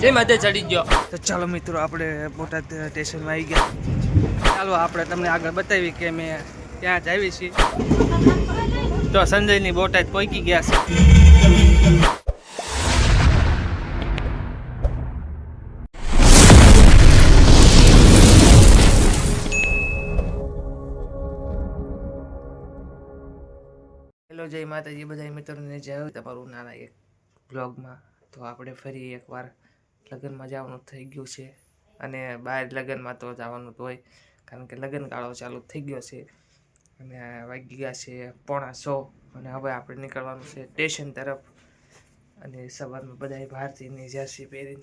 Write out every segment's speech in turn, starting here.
જય માતે ચડી ગયો. તો ચાલો મિત્રો, આપણે બોટાદ સ્ટેશનમાં આવી ગયા. ચાલો, આપણે તમને આગળ બતાવી કે અમે ત્યાં જ આવી છીએ. તો સંજયની બોટાદ પહોંચી ગયા છે. હેલો, જય માતાજી. બધા મિત્રોને જય. તમારું નાના એક બ્લોગમાં તો આપણે ફરી એકવાર લગ્નમાં જવાનું થઈ ગયું છે. અને બહાર લગ્નમાં તો જવાનું તો હોય, કારણ કે લગ્ન ગાળો ચાલુ થઈ ગયો છે. અને વાગી ગયા છે પોણા સો અને હવે આપણે નીકળવાનું છે સ્ટેશન તરફ. અને સવારમાં બધાય ભારતીની જર્સી પહેરીને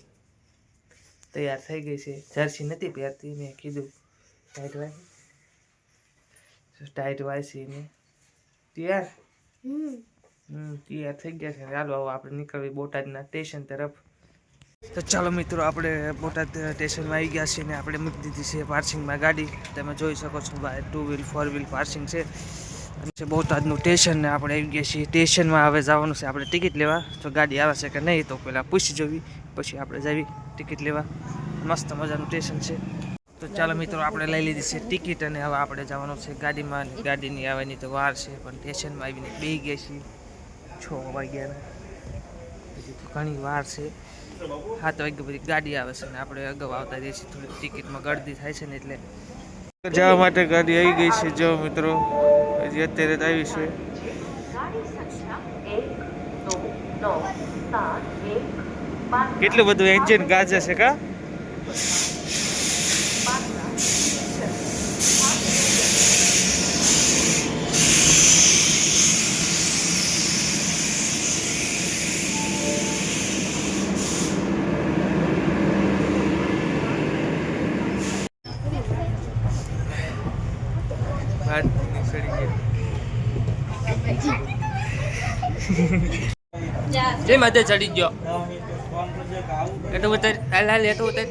તૈયાર થઈ ગઈ છે. જર્સી નથી પહેરતી, મેં કીધું. Tight Y. ટાઈટ વાયસી ને તૈયાર તૈયાર થઈ ગયા છે. ચાલો હવે આપણે નીકળવી બોટાદના સ્ટેશન તરફ. તો ચાલો મિત્રો, આપણે બોટાદ સ્ટેશનમાં આવી ગયા છીએ ને આપણે મૂકી દીધી છે પાર્સિંગમાં ગાડી. તમે જોઈ શકો છો ભાઈ two wheel four wheel passing છે. અને બોટાદનું સ્ટેશન આપણે આવી ગયા છીએ. સ્ટેશનમાં હવે જવાનું છે આપણે ટિકિટ લેવા. તો ગાડી આવે છે કે નહીં, તો પહેલાં પૂછી જોવી. પછી આપણે જવી ટિકિટ લેવા. મસ્ત મજાનું સ્ટેશન છે. તો ચાલો મિત્રો, આપણે લઈ લીધી છે ટિકિટ અને હવે આપણે જવાનું છે ગાડીમાં. ગાડીની આવવાની તો વાર છે, પણ સ્ટેશનમાં આવીને બે ગયા છીએ. છ વાગ્યાના હજી ઘણી વાર છે. સાત વાગ્યા બધી ગાડી આવે છે ને આપણે અગાઉ આવતા જઈએ છીએ. થોડીક ટિકિટમાં ગળદી થાય છે ને એટલે. જવા માટે ગાડી આવી ગઈ છે, જો મિત્રો. હજી અત્યારે જ આવી છે. કેટલું બધું એન્જિન ગાજે છે કા? વાત નીકળી ગયો જય માતે ચડી ગયો. એટલું ઉતર હાલ હાલ એટલું ઉતર.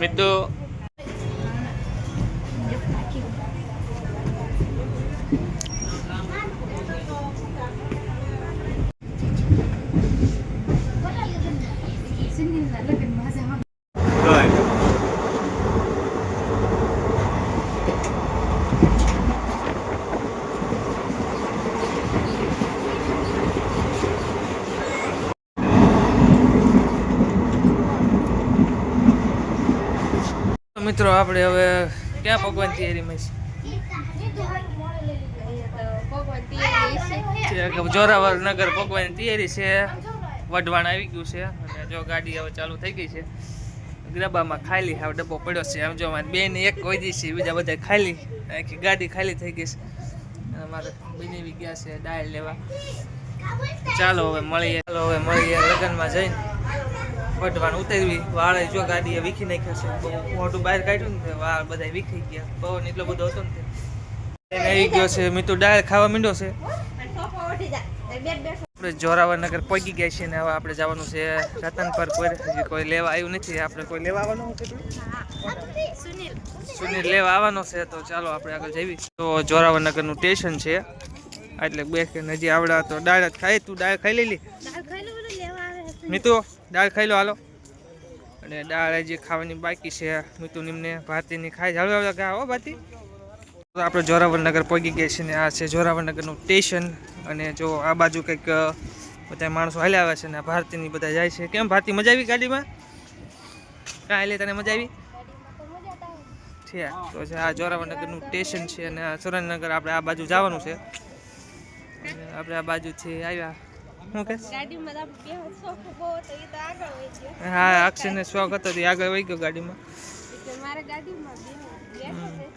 મિત્રો મિત્રો આપણે હવે ક્યાં ભગવાન તૈયારીમાં છે જોરાવર નગર ભગવાનની તૈયારી છે. વઢવાણ આવી ગયું છે. અને જો ગાડી હવે ચાલુ થઈ ગઈ છે. ગ્રબામાં ખાલી હવે ડબ્બો પડ્યો છે. આમ જો મારી બેન એક વધી છે. બીજા બધા ખાલી. આખી ગાડી ખાલી થઈ ગઈ છે. અમારે બની ગયા છે ડાયલ લેવા. ચાલો હવે મળીએ. ચાલો હવે મળીએ લગ્નમાં જઈને. વઢવાણ ઉતરવી વાળે જો ગાડીએ વીખી નાખ્યા છે. બહુ મોટું બહાર કાઢ્યું ને વાળ બધા વીખી ગયા. પવન એટલો બધો હતો ને એને આવી ગયો છે મીઠું ડાળ ખાવા માંડ્યો છે. આપણે જોરાવર નગર પહોંચી ગયા છીએ ને હવે આપણે જવાનું છે રતનપર પર. કોઈ કોઈ લેવા આવ્યું નથી. આપણે કોઈ લેવા આવવાનું સુનિલ. લેવા આવવાનો છે તો ચાલો આપણે આગળ જઈએ. તો જોરાવર નગરનું સ્ટેશન છે. એટલે બે કે નજી આવડા તો ડાળ જ ખાઈ તું ડાળ ખાઈ લેલી મીતુ? દાળ ખાઈ લો, હાલો. અને દાળ જે ખાવાની બાકી છે. મીતુ નિમને ભાતીની ખાઈ હળવે હળવે ગા, હો, ભાતી. તો આપણે જોરાવરનગર પહોંચી ગયા છીએ ને આ છે જોરાવરનગરનું સ્ટેશન. અને જો આ બાજુ કંઈક બધા માણસો હાલ્યા આવે છે ને ભારતીની બધા જાય છે. કેમ ભારતી મજા આવી ગાડીમાં? કાં હાલે, તને મજા આવી? છે, તો છે આ જોરાવરનગરનું સ્ટેશન છે અને સુરેન્દ્રનગર આપણે આ બાજુ જવાનું છે. આપણે આ બાજુથી આવ્યા. શું કે? હા અક્ષયને શોખ હતો તે આગળ વહી ગયો ગાડીમાં.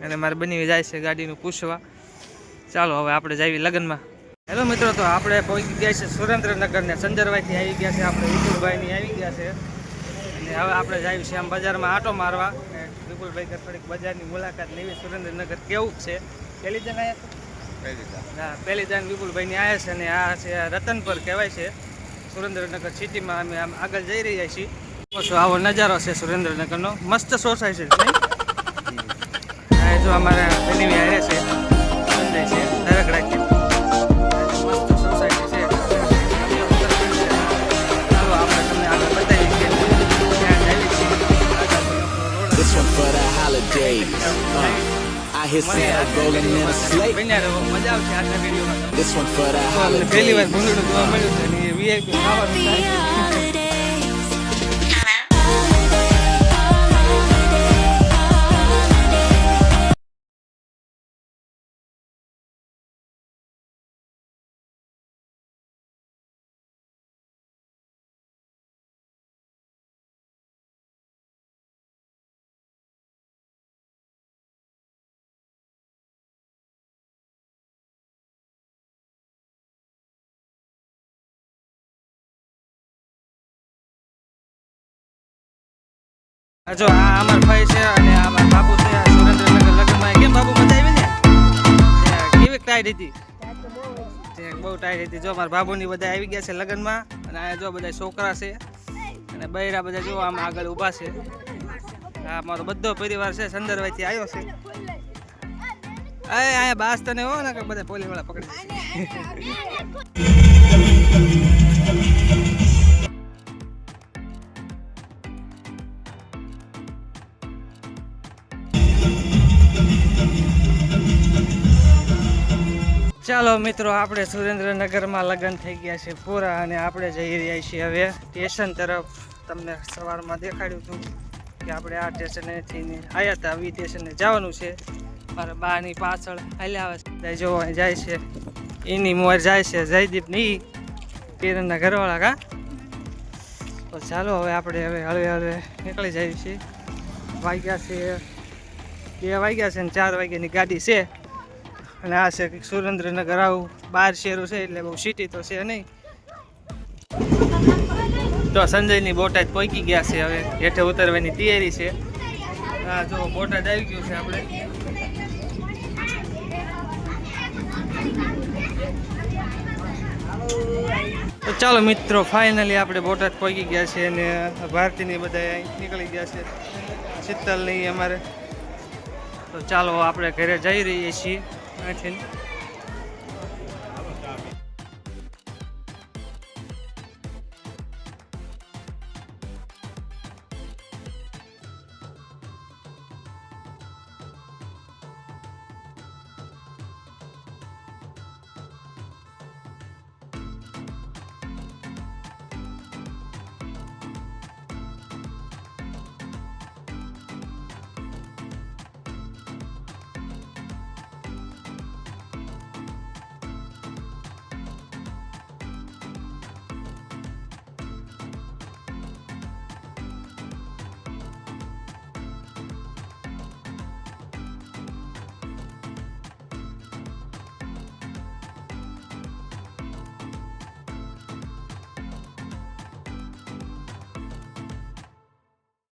અને મારે બની જાય છે ગાડીનું પૂછવા. ચાલો હવે આપણે જઈએ લગ્નમાં. હેલો મિત્રો તો આપણે પહોંચી ગયા છે સુરેન્દ્રનગર ને સંજરભાઈથી આવી ગયા છે આપણે વિપુલભાઈની આવી ગયા છે. અને હવે આપણે જઈએ છીએ આમ બજારમાં આટો મારવા. વિપુલભાઈ થોડીક બજારની મુલાકાત લેવી. સુરેન્દ્રનગર કેવું છે? પહેલી જણ આવ્યા હા પહેલી દાન વિપુલભાઈની આવ્યા છે અને આ છે રતનપર કહેવાય છે. સુરેન્દ્રનગર સિટીમાં અમે આમ આગળ જઈ રહ્યા છીએ. આવો નજારો છે સુરેન્દ્રનગરનો. મસ્ત સોસાયટી છે? જો અમારા બનેવી આવ્યા છે. પહેલી વાર. ભૂંગળું જોવા મળ્યું છે અને એ ખાવાનું જો આ અમાર ભાઈ છે અને આ અમાર બાપુ છે સુરેન્દ્રનગર લગ્નમાં. કેમ બાપુ, મજા આવી ને? કેવી ટાઈટ હતી? બહુ ટાઈટ હતી. જો મારા બાબુની બધા આવી ગયા છે લગ્નમાં અને આ જો બધા છોકરા છે અને બૈરા બધા જો આમ આગળ ઊભા છે. આ મારો બધો પરિવાર છે, સંદરભાઈથી આવ્યો છે. આ અહીંયા બાસ તને હો ને કે બધા પોલીસવાળા પકડે ચાલો મિત્રો, આપણે સુરેન્દ્રનગરમાં લગ્ન થઈ ગયા છે પૂરા અને આપણે જઈ રહ્યા છીએ હવે સ્ટેશન તરફ. તમને સવારમાં દેખાડ્યું હતું કે આપણે આ સ્ટેશનેથી આવ્યા હતા વી સ્ટેશને જવાનું છે. મારા બાની પાછળ હાલ્યા આવે જોવા જાય છે. એની મોર જાય છે, જયદીપની કિરણના ઘરવાળા કા? તો ચાલો હવે આપણે હવે હળવે હળવે નીકળી જઈએ છીએ. વાગ્યા છે બે વાગ્યા છે ને ચાર વાગ્યાની ગાડી છે. અને આ છે કંઈક સુરેન્દ્રનગર આવું. બાર શેરું છે એટલે બહુ સિટી તો છે નહીં. તો સંજયની બોટાદ પહોંચી ગયા છે હવે. હેઠે ઉતરવાની તૈયારી છે. હા, જો બોટાદ આવી ગયું છે આપણે. તો ચાલો મિત્રો ફાઇનલી આપણે બોટાદ પહોંચી ગયા છે અને ભારતીની બધા નીકળી ગયા છે. શીતલ નહીં અમારે. તો ચાલો આપણે ઘરે જઈ રહીએ છીએ. Martin.